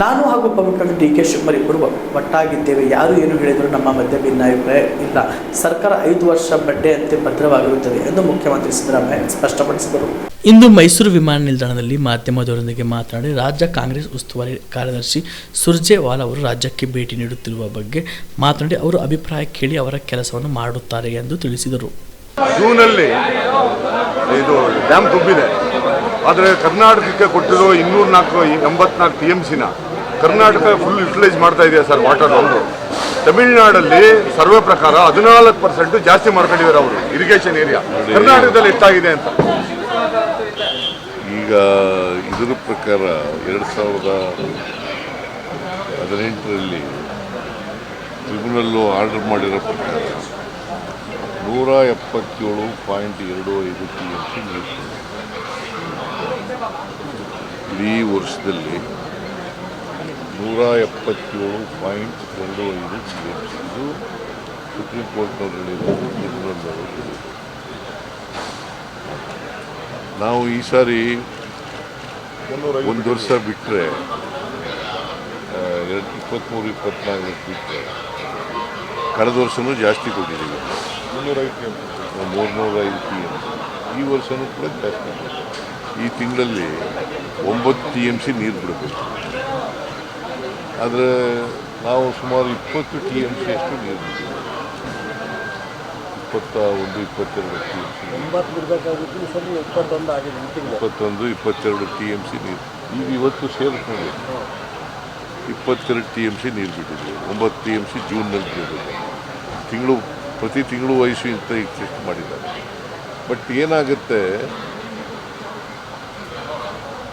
ನಾನು ಹಾಗೂ ಉಪಮುಖ್ಯಮಂತ್ರಿ ಡಿ ಕೆ ಶಿವಕುಮಾರ್ ಇಬ್ಬರು ಒಟ್ಟಾಗಿದ್ದೇವೆ. ಯಾರು ಏನು ಹೇಳಿದರೂ ನಮ್ಮ ಮಧ್ಯೆ ಭಿನ್ನಾಭಿಪ್ರಾಯ ಇಲ್ಲ. ಸರ್ಕಾರ ಐದು ವರ್ಷ ಬಡ್ಡೆಯಂತೆ ಭದ್ರವಾಗಿರುತ್ತದೆ ಎಂದು ಮುಖ್ಯಮಂತ್ರಿ ಸಿದ್ದರಾಮಯ್ಯ ಸ್ಪಷ್ಟಪಡಿಸಿದರು. ಇಂದು ಮೈಸೂರು ವಿಮಾನ ನಿಲ್ದಾಣದಲ್ಲಿ ಮಾಧ್ಯಮದವರೊಂದಿಗೆ ಮಾತನಾಡಿ ರಾಜ್ಯ ಕಾಂಗ್ರೆಸ್ ಉಸ್ತುವಾರಿ ಕಾರ್ಯದರ್ಶಿ ಸುರ್ಜೇವಾಲ್ ಅವರು ರಾಜ್ಯಕ್ಕೆ ಭೇಟಿ ನೀಡುತ್ತಿರುವ ಬಗ್ಗೆ ಮಾತನಾಡಿ ಅವರು ಅಭಿಪ್ರಾಯ ಕೇಳಿ ಅವರ ಕೆಲಸವನ್ನು ಮಾಡುತ್ತಾರೆ ಎಂದು ತಿಳಿಸಿದರು. ಜೂನಲ್ಲಿ ಇದು ಡ್ಯಾಮ್ ತುಂಬಿದೆ. ಆದರೆ ಕರ್ನಾಟಕಕ್ಕೆ ಕೊಟ್ಟಿರೋ ಇನ್ನೂರ ನಾಲ್ಕು ಎಂಬತ್ನಾಲ್ಕು ಪಿ ಎಂ ಸಿನ ಕರ್ನಾಟಕ ಫುಲ್ ಯುಟಿಲೈಸ್ ಮಾಡ್ತಾ ಇದೆಯಾ ಸರ್ ವಾಟರ್ ಒಂದು ತಮಿಳುನಾಡಲ್ಲಿ ಸರ್ವೆ ಪ್ರಕಾರ ಹದಿನಾಲ್ಕು ಪರ್ಸೆಂಟ್ ಜಾಸ್ತಿ ಮಾಡ್ಕೊಂಡಿದ್ದಾರೆ ಅವರು ಇರಿಗೇಷನ್ ಏರಿಯಾ ಕರ್ನಾಟಕದಲ್ಲಿ ಎಷ್ಟಾಗಿದೆ ಅಂತ. ಈಗ ಇದರ ಪ್ರಕಾರ ಎರಡು ಸಾವಿರದ ಹದಿನೆಂಟರಲ್ಲಿ ಟ್ರಿಬ್ಯುನಲ್ಲು ಆರ್ಡರ್ ಮಾಡಿರೋ ಪ್ರಕಾರ ನೂರ ಎಪ್ಪತ್ತೇಳು ಪಾಯಿಂಟ್ ಎರಡು ಐದು ಟಿ ಎಂ ಸಿ ನೀರು ಇಡೀ ವರ್ಷದಲ್ಲಿ ನೂರ ಎಪ್ಪತ್ತೇಳು ಪಾಯಿಂಟ್ ಎರಡು ಐದು ಸಿ ಎಂ ಇದು ಸುಪ್ರೀಂ ಕೋರ್ಟ್ನವ್ರು ಹೇಳಿರೋದು ನಾವು ಈ ಸಾರಿ ಒಂದು ವರ್ಷ ಬಿಟ್ಟರೆ ಎರಡು ಇಪ್ಪತ್ತ್ಮೂರು ಇಪ್ಪತ್ನಾಲ್ಕು ಬಿಟ್ಟರೆ ಕಳೆದ ವರ್ಷವೂ ಜಾಸ್ತಿ ಕೊಟ್ಟಿದ್ದೀವಿ. ಮೂರ್ನೂರ ಐದು ಪಿ ಎಂ ಈ ವರ್ಷವೂ ಕೂಡ ಜಾಸ್ತಿ ಕೊಟ್ಟಿದ್ದೀವಿ. ಈ ತಿಂಗಳಲ್ಲಿ ಒಂಬತ್ತು ಟಿ ಎಂ ಸಿ ನೀರು ಬಿಡಬೇಕು ಆದರೆ ನಾವು ಸುಮಾರು ಇಪ್ಪತ್ತು ಟಿ ಎಂ ಸಿ ಅಷ್ಟು ನೀರು ಬಿಡ್ತೀವಿ ಇಪ್ಪತ್ತ ಒಂದು ಇಪ್ಪತ್ತೆರಡು ಟಿ ಎಂ ಸಿ ಇಪ್ಪತ್ತೊಂದು ಇಪ್ಪತ್ತೆರಡು ಟಿ ಎಂ ಸಿ ನೀರು. ಈಗ ಇವತ್ತು ಸೇರಿಸ್ಕೊಂಡು ಇಪ್ಪತ್ತೆರಡು ಟಿ ಎಂ ಸಿ ನೀರು ಬಿಟ್ಟಿದ್ದೀವಿ. ಒಂಬತ್ತು ಟಿ ಎಂ ಸಿ ಜೂನ್ನಲ್ಲಿ ಬಿಡಬೇಕು ತಿಂಗಳು ಪ್ರತಿ ತಿಂಗಳು ವಯಸ್ಸು ಅಂತ ಚೆಕ್ ಮಾಡಿದ್ದಾರೆ. ಬಟ್ ಏನಾಗುತ್ತೆ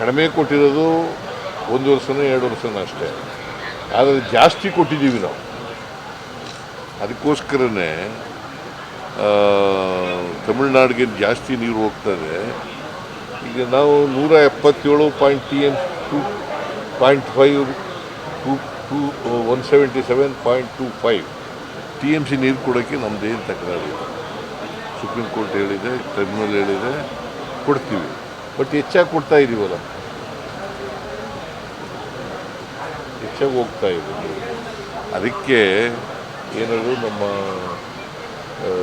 ಕಡಿಮೆ ಕೊಟ್ಟಿರೋದು ಒಂದು ವರ್ಷನೂ ಎರಡು ವರ್ಷನೂ ಅಷ್ಟೇ. ಆದರೆ ಜಾಸ್ತಿ ಕೊಟ್ಟಿದ್ದೀವಿ ನಾವು. ಅದಕ್ಕೋಸ್ಕರನೇ ತಮಿಳ್ನಾಡಿಗೆ ಜಾಸ್ತಿ ನೀರು ಹೋಗ್ತದೆ ಈಗ ನಾವು ನೂರ ಎಪ್ಪತ್ತೇಳು point T M two, point five, two two, one seventy seven point two five T M C ನೀರು ಕೊಡೋಕ್ಕೆ ನಮ್ಮದೇನು ತಕರಾರಿಲ್ಲ ಸುಪ್ರೀಂ ಕೋರ್ಟ್ ಹೇಳಿದೆ, ಟ್ರಿಬ್ಯುನಲ್ ಹೇಳಿದೆ, ಕೊಡ್ತೀವಿ. ಬಟ್ ಹೆಚ್ಚಾಗಿ ಕೊಡ್ತಾ ಇದ್ದೀವಲ್ಲ ಹೆಚ್ಚಾಗಿ ಹೋಗ್ತಾ ಇದ್ದೀವಿ ಅದಕ್ಕೆ ಏನಾದ್ರು ನಮ್ಮ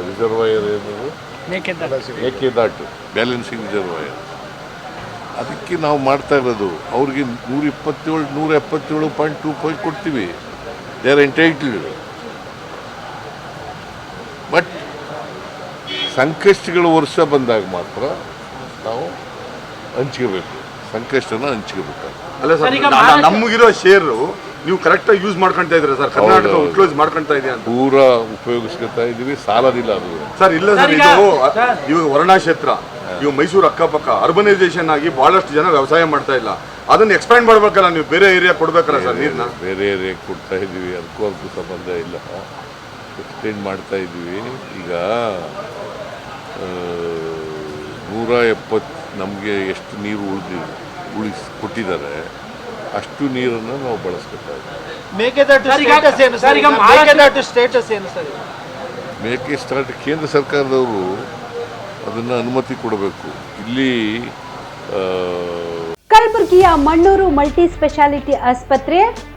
ರಿಸರ್ವಾಯರ್ ಏನದು ಮೇಕೆದಾಟು ಬ್ಯಾಲೆನ್ಸಿಂಗ್ ರಿಸರ್ವಾಯರ್. ಅದಕ್ಕೆ ನಾವು ಮಾಡ್ತಾ ಇರೋದು ಅವ್ರಿಗೆ ನೂರ ಇಪ್ಪತ್ತೇಳು ನೂರ ಎಪ್ಪತ್ತೇಳು ಪಾಯಿಂಟ್ ಟೂ ಫೈವ್ ಕೊಡ್ತೀವಿ. ದೇ ಆರ್ ಎಂಟೈಟಲ್ಡ್ ಬಟ್ ಸಂಕಷ್ಟಗಳು ವರ್ಷ ಬಂದಾಗ ಮಾತ್ರ ನಾವು ಹಂಚ್ಕೋಬೇಕು. ಸಂಕಷ್ಟನ ಹಂಚ್ಕೋಬೇಕು. ಅಲ್ಲ ಸರ್ ನಮಗಿರೋ ಶೇರು ನೀವು ಕರೆಕ್ಟಾಗಿ ಯೂಸ್ ಮಾಡ್ಕೊಂತ ಇದ್ದೀರಾ ಸರ್? ಕರ್ನಾಟಕ ಕ್ಲೋಸ್ ಮಾಡ್ಕೊಳ್ತಾ ಮಾಡ್ಕೊಂತ ಇದೆಯಾ ಅಂತ. ಪೂರಾ ಉಪಯೋಗಿಸ್ಕೊತಾ ಇದ್ದೀವಿ ಸಾಲದಿಲ್ಲ ಅದು. ಸರ್ ಇಲ್ಲ ಸರ್ ಇದು ಇವಾಗ ವರ್ಣಾ ಕ್ಷೇತ್ರ ಇವಾಗ ಮೈಸೂರು ಅಕ್ಕಪಕ್ಕ ಅರ್ಬನೈಸೇಷನ್ ಆಗಿ ಬಹಳಷ್ಟು ಜನ ವ್ಯವಸಾಯ ಮಾಡ್ತಾ ಇಲ್ಲ. ಅದನ್ನ ಎಕ್ಸ್ಪ್ಯಾಂಡ್ ಮಾಡ್ಬೇಕಲ್ಲ ನೀವು ಬೇರೆ ಏರಿಯಾ ಕೊಡ್ಬೇಕಲ್ಲ ಸರ್ ನೀರ್ನ? ಬೇರೆ ಏರಿಯಾ ಕೊಡ್ತಾ ಇದ್ದೀವಿ ಅದಕ್ಕೂ ಅದಕ್ಕೂ ಸಂಬಂಧ ಇಲ್ಲ. ಎಕ್ಸ್ಟೆಂಡ್ ಮಾಡ್ತಾ ಇದ್ದೀವಿ ಈಗ ಆ, ನೂರ ಎಪ್ಪತ್ತು ನಮಗೆ ಎಷ್ಟು ನೀರು ಉಳಿದಿ ಉಳಿಸ್ ಕೊಟ್ಟಿದ್ದಾರೆ ಅಷ್ಟು ನೀರನ್ನು ನಾವು ಬಳಸ್ಕೊತಾ ಇದ್ದೀವಿ. ಮೇಕೆದಾಟು ಸರ್, ಈಗ- ಸ್ಟೇಟಸ್ ಏನು ಸರ್, ಸರ್ ಈಗ ಈಗ? ಮಹಾರಾಷ್ಟ್ರ- ಮೇಕೆದಾಟು ಸ್ಟೇಟಸ್ ಏನು ಸರ್ ಈಗ? ಮೇಕೆ ಸ್ಟಾರ್ಟ್ ಕೇಂದ್ರ ಸರ್ಕಾರದವರು ಅದನ್ನು ಅನುಮತಿ ಕೊಡಬೇಕು. ಇಲ್ಲಿ ಆ, ಕಲಬುರಗಿಯ ಮಣ್ಣೂರು ಮಲ್ಟಿ ಸ್ಪೆಷಾಲಿಟಿ ಆಸ್ಪತ್ರೆ